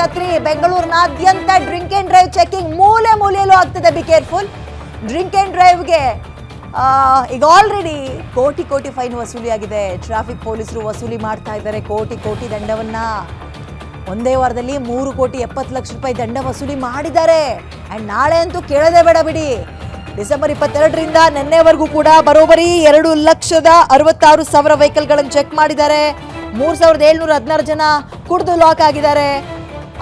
ಕತ್ರಿ, ಬೆಂಗಳೂರಿನಾದ್ಯಂತ drink and drive checking ಮೂಲೆ ಮೂಲೆಯಲ್ಲೂ ಆಗ್ತದೆ. ಬಿ ಕೇರ್ಫುಲ್ ಡ್ರಿಂಕ್ ಆ್ಯಂಡ್ ಡ್ರೈವ್ಗೆ ಈಗ ಆಲ್ರೆಡಿ ಕೋಟಿ ಕೋಟಿ ಫೈನ್ ವಸೂಲಿಯಾಗಿದೆ ಟ್ರಾಫಿಕ್ ಪೊಲೀಸರು ವಸೂಲಿ ಮಾಡ್ತಾ ಇದ್ದಾರೆ. ಕೋಟಿ ಕೋಟಿ ದಂಡವನ್ನ. ಒಂದೇ ವಾರದಲ್ಲಿ ಮೂರು ಕೋಟಿ ಎಪ್ಪತ್ತು ಲಕ್ಷ ರೂಪಾಯಿ ದಂಡ ವಸೂಲಿ ಮಾಡಿದ್ದಾರೆ. ಆ್ಯಂಡ್ ನಾಳೆ ಅಂತೂ ಕೇಳದೆ ಬೇಡ ಬಿಡಿ. ಡಿಸೆಂಬರ್ ಇಪ್ಪತ್ತೆರಡರಿಂದ ನಿನ್ನೆವರೆಗೂ ಕೂಡ ಬರೋಬ್ಬರಿ ಎರಡು ಲಕ್ಷದ ಅರವತ್ತಾರು ಸಾವಿರ ವೆಹಿಕಲ್ಗಳನ್ನು ಚೆಕ್ ಮಾಡಿದ್ದಾರೆ. ಮೂರು ಸಾವಿರದ ಏಳ್ನೂರ ಹದಿನಾರು ಜನ ಕುಡಿದು ಲಾಕ್ ಆಗಿದ್ದಾರೆ.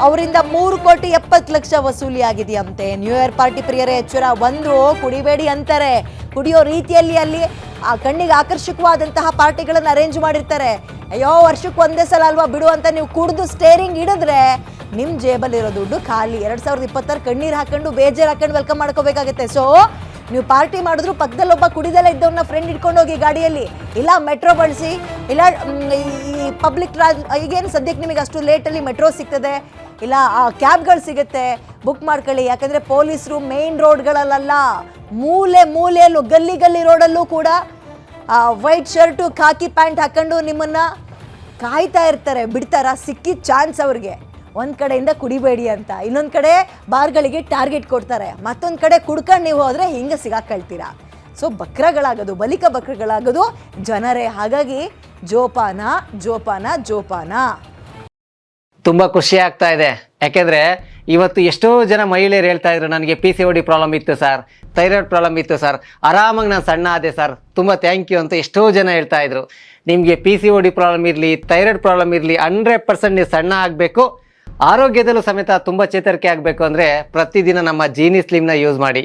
ಅವರಿಂದ ಮೂರು ಕೋಟಿ ಎಪ್ಪತ್ತು ಲಕ್ಷ ವಸೂಲಿ ಆಗಿದೆಯಂತೆ ನ್ಯೂ ಇಯರ್ ಪಾರ್ಟಿ ಪ್ರಿಯರೇ, ಎಚ್ಚರ ಒಂದು ಕುಡಿಬೇಡಿ ಅಂತಾರೆ. ಕುಡಿಯೋ ರೀತಿಯಲ್ಲಿ ಅಲ್ಲಿ ಆ ಕಣ್ಣಿಗೆ ಆಕರ್ಷಕವಾದಂತಹ ಪಾರ್ಟಿಗಳನ್ನು ಅರೇಂಜ್ ಮಾಡಿರ್ತಾರೆ. ಅಯ್ಯೋ, ವರ್ಷಕ್ಕೆ ಒಂದೇ ಸಲ ಅಲ್ವಾ ಬಿಡು ಅಂತ ನೀವು ಕುಡಿದು ಸ್ಟೇರಿಂಗ್ ಹಿಡಿದ್ರೆ ನಿಮ್ಮ ಜೇಬಲ್ಲಿರೋ ದುಡ್ಡು ಖಾಲಿ. ಎರಡು ಸಾವಿರದ ಇಪ್ಪತ್ತಾರು ಕಣ್ಣೀರು ಹಾಕೊಂಡು, ಬೇಜಾರು ಹಾಕೊಂಡು ವೆಲ್ಕಮ್ ಮಾಡ್ಕೋಬೇಕಾಗುತ್ತೆ. ಸೊ ನೀವು ಪಾರ್ಟಿ ಮಾಡಿದ್ರು ಪಕ್ಕದಲ್ಲಿ ಒಬ್ಬ ಕುಡಿದೆಲ್ಲ ಇದ್ದವನ್ನ ಫ್ರೆಂಡ್ ಇಟ್ಕೊಂಡು ಹೋಗಿ ಗಾಡಿಯಲ್ಲಿ. ಇಲ್ಲ ಮೆಟ್ರೋ ಬಳಸಿ. ಇಲ್ಲ ಈ ಪಬ್ಲಿಕ್ ಟ್ರಾನ್ಸ್ ಈಗೇನು ಸದ್ಯಕ್ಕೆ ನಿಮಗೆ ಅಷ್ಟು ಲೇಟಲ್ಲಿ ಮೆಟ್ರೋ ಸಿಗ್ತದೆ? ಇಲ್ಲ, ಆ ಕ್ಯಾಬ್ಗಳು ಸಿಗುತ್ತೆ. ಬುಕ್ ಮಾಡ್ಕೊಳ್ಳಿ. ಯಾಕಂದರೆ ಪೊಲೀಸರು ಮೇನ್ ರೋಡ್ಗಳಲ್ಲ ಮೂಲೆ ಮೂಲೆಯಲ್ಲೂ, ಗಲ್ಲಿ ಗಲ್ಲಿ ರೋಡಲ್ಲೂ ಕೂಡ ವೈಟ್ ಶರ್ಟು ಖಾಕಿ ಪ್ಯಾಂಟ್ ಹಾಕೊಂಡು ನಿಮ್ಮನ್ನು ಕಾಯ್ತಾ ಇರ್ತಾರೆ. ಬಿಡ್ತಾರ? ಸಿಕ್ಕಿದ ಚಾನ್ಸ್ ಅವ್ರಿಗೆ. ಒಂದು ಕಡೆಯಿಂದ ಕುಡಿಬೇಡಿ ಅಂತ. ಇನ್ನೊಂದು ಕಡೆ ಬಾರ್ಗಳಿಗೆ ಟಾರ್ಗೆಟ್ ಕೊಡ್ತಾರೆ. ಮತ್ತೊಂದು ಕಡೆ ಕುಡ್ಕೊಂಡು ನೀವು ಹೋದರೆ ಹಿಂಗೆ ಸಿಗಾಕೊಳ್ತೀರಾ? ಸೊ ಬಕ್ರಗಳಾಗೋದು, ಬಲಿಕ ಬಕ್ರಗಳಾಗೋದು ಜನರೇ. ಹಾಗಾಗಿ ಜೋಪಾನ ಜೋಪಾನ ಜೋಪಾನ. ತುಂಬ ಖುಷಿ ಆಗ್ತಾ ಇದೆ. ಯಾಕೆಂದ್ರೆ ಇವತ್ತು ಎಷ್ಟೋ ಜನ ಮಹಿಳೆಯರು ಹೇಳ್ತಾ ಇದ್ರು, ನನಗೆ ಪಿ ಸಿ ಡಿ ಪ್ರಾಬ್ಲಮ್ ಇತ್ತು ಸರ್ ಥೈರಾಯ್ಡ್ ಪ್ರಾಬ್ಲಮ್ ಇತ್ತು ಸರ್ ಆರಾಮಾಗಿ ನಾನು ಸಣ್ಣ ಆದೆ ಸರ್ ತುಂಬ ಥ್ಯಾಂಕ್ ಯು ಅಂತ ಎಷ್ಟೋ ಜನ ಹೇಳ್ತಾ ಇದ್ರು. ನಿಮಗೆ ಪಿ ಸಿ ಡಿ ಪ್ರಾಬ್ಲಮ್ ಇರಲಿ ಥೈರಾಯ್ಡ್ ಪ್ರಾಬ್ಲಮ್ ಇರಲಿ ಹಂಡ್ರೆಡ್ ಪರ್ಸೆಂಟ್ ನೀವು ಸಣ್ಣ ಆಗಬೇಕು. ಆರೋಗ್ಯದಲ್ಲೂ ಸಮೇತ ತುಂಬ ಚೇತರಿಕೆ ಆಗಬೇಕು ಅಂದರೆ ಪ್ರತಿದಿನ ನಮ್ಮ ಜೀನಿ ಸ್ಲಿಮ್ನ ಯೂಸ್ ಮಾಡಿ.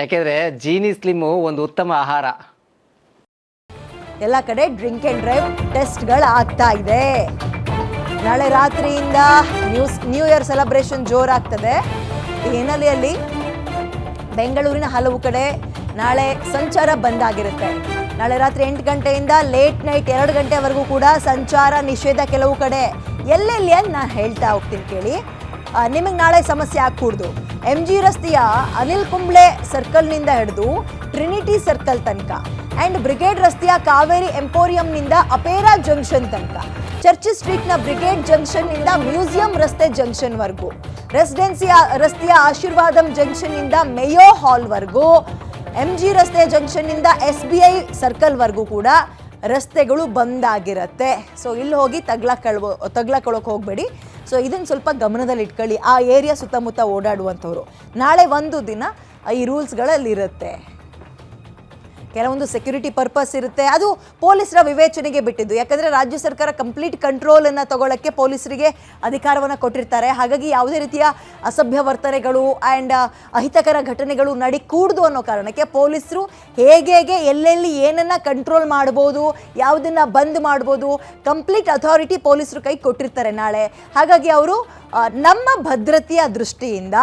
ಯಾಕೆಂದರೆ ಜೀನಿ ಸ್ಲಿಮ್ಮು ಒಂದು ಉತ್ತಮ ಆಹಾರ. ಎಲ್ಲ ಕಡೆ ಡ್ರಿಂಕ್ ಆ್ಯಂಡ್ ಡ್ರೈವ್ ಟೆಸ್ಟ್ಗಳು ಆಗ್ತಾ ಇದೆ. ನಾಳೆ ರಾತ್ರಿಯಿಂದ ನ್ಯೂಸ್ ನ್ಯೂ ಇಯರ್ ಸೆಲೆಬ್ರೇಷನ್ ಜೋರಾಗ್ತದೆ. ಈ ಹಿನ್ನೆಲೆಯಲ್ಲಿ ಬೆಂಗಳೂರಿನ ಹಲವು ಕಡೆ ನಾಳೆ ಸಂಚಾರ ಬಂದ್ ಆಗಿರುತ್ತೆ. ನಾಳೆ ರಾತ್ರಿ ಎಂಟು ಗಂಟೆಯಿಂದ ಲೇಟ್ ನೈಟ್ ಎರಡು ಗಂಟೆವರೆಗೂ ಕೂಡ ಸಂಚಾರ ನಿಷೇಧ ಕೆಲವು ಕಡೆ. ಎಲ್ಲೆಲ್ಲಿ ಅಂತ ನಾನು ಹೇಳ್ತಾ ಹೋಗ್ತೀನಿ ಕೇಳಿ. ನಿಮಗೆ ನಾಳೆ ಸಮಸ್ಯೆ ಆಗ್ಕೂಡ್ದು. ಎಂ ಜಿ ರಸ್ತೆಯ ಅನಿಲ್ ಕುಂಬ್ಳೆ ಸರ್ಕಲ್ನಿಂದ ಹಿಡಿದು ಟ್ರಿನಿಟಿ ಸರ್ಕಲ್ ತನಕ. ಆ್ಯಂಡ್ ಬ್ರಿಗೇಡ್ ರಸ್ತೆಯ ಕಾವೇರಿ ಎಂಪೋರಿಯಂನಿಂದ ಅಪೇರಾ ಜಂಕ್ಷನ್ ತನಕ. ಚರ್ಚ್ ಸ್ಟ್ರೀಟ್ನ ಬ್ರಿಗೇಡ್ ಜಂಕ್ಷನ್ನಿಂದ ಮ್ಯೂಸಿಯಂ ರಸ್ತೆ ಜಂಕ್ಷನ್ವರೆಗೂ. ರೆಸಿಡೆನ್ಸಿಯ, ರಸ್ತೆಯ ಆಶೀರ್ವಾದಂ ಜಂಕ್ಷನ್ನಿಂದ ಮೇಯೋ ಹಾಲ್ವರೆಗೂ. ಎಂ ಜಿ ರಸ್ತೆ ಜಂಕ್ಷನ್ನಿಂದ ಎಸ್ ಬಿ ಐ ಸರ್ಕಲ್ವರೆಗೂ ಕೂಡ ರಸ್ತೆಗಳು ಬಂದಾಗಿರುತ್ತೆ ಸೊ ಇಲ್ಲಿ ಹೋಗಿ ತಗ್ಲಾಕೊಳ್ಬೋ ತಗ್ಲಾಕೊಳ್ಳೋಕೆ ಹೋಗಬೇಡಿ. ಸೊ ಇದನ್ನು ಸ್ವಲ್ಪ ಗಮನದಲ್ಲಿ ಇಟ್ಕೊಳ್ಳಿ ಆ ಏರಿಯಾ ಸುತ್ತಮುತ್ತ ಓಡಾಡುವಂಥವ್ರು. ನಾಳೆ ಒಂದು ದಿನ ಈ ರೂಲ್ಸ್ಗಳಲ್ಲಿರುತ್ತೆ. ಕೆಲವೊಂದು ಸೆಕ್ಯೂರಿಟಿ ಪರ್ಪಸ್ ಇರುತ್ತೆ. ಅದು ಪೊಲೀಸರ ವಿವೇಚನೆಗೆ ಬಿಟ್ಟಿದ್ದು. ಯಾಕಂದರೆ ರಾಜ್ಯ ಸರ್ಕಾರ ಕಂಪ್ಲೀಟ್ ಕಂಟ್ರೋಲನ್ನು ತಗೊಳ್ಳೋಕ್ಕೆ ಪೊಲೀಸರಿಗೆ ಅಧಿಕಾರವನ್ನು ಕೊಟ್ಟಿರ್ತಾರೆ. ಹಾಗಾಗಿ ಯಾವುದೇ ರೀತಿಯ ಅಸಭ್ಯ ವರ್ತನೆಗಳು ಆ್ಯಂಡ್ ಅಹಿತಕರ ಘಟನೆಗಳು ನಡಿ ಕೂಡ್ದು ಅನ್ನೋ ಕಾರಣಕ್ಕೆ ಪೊಲೀಸರು ಹೇಗೆ ಹೇಗೆ ಎಲ್ಲೆಲ್ಲಿ ಏನನ್ನು ಕಂಟ್ರೋಲ್ ಮಾಡ್ಬೋದು, ಯಾವುದನ್ನು ಬಂದ್ ಮಾಡ್ಬೋದು ಕಂಪ್ಲೀಟ್ ಅಥಾರಿಟಿ ಪೊಲೀಸರು ಕೈ ಕೊಟ್ಟಿರ್ತಾರೆ ನಾಳೆ. ಹಾಗಾಗಿ ಅವರು ನಮ್ಮ ಭದ್ರತೆಯ ದೃಷ್ಟಿಯಿಂದ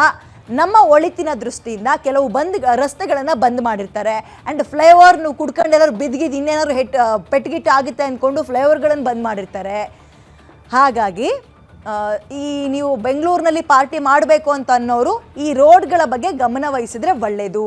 ನಮ್ಮ ಒಳಿತಿನ ದೃಷ್ಟಿಯಿಂದ ಕೆಲವು ಬಂದ್, ರಸ್ತೆಗಳನ್ನು ಬಂದ್ ಮಾಡಿರ್ತಾರೆ. ಆ್ಯಂಡ್ ಫ್ಲೈಓವರ್ ನೀವು ಕುಡ್ಕೊಂಡು ಏನಾದ್ರು ಬಿದ್ಗಿದ್ದು ಇನ್ನೇನಾದ್ರು ಹೆಟ್ ಪೆಟ್ಗಿಟ್ಟು ಆಗುತ್ತೆ ಅಂದ್ಕೊಂಡು ಫ್ಲೈಓವರ್ಗಳನ್ನು ಬಂದ್ ಮಾಡಿರ್ತಾರೆ. ಹಾಗಾಗಿ ಈ ನೀವು ಬೆಂಗಳೂರಿನಲ್ಲಿ ಪಾರ್ಟಿ ಮಾಡಬೇಕು ಅಂತ ಅನ್ನೋರು ಈ ರೋಡ್ಗಳ ಬಗ್ಗೆ ಗಮನ ವಹಿಸಿದ್ರೆ ಒಳ್ಳೆಯದು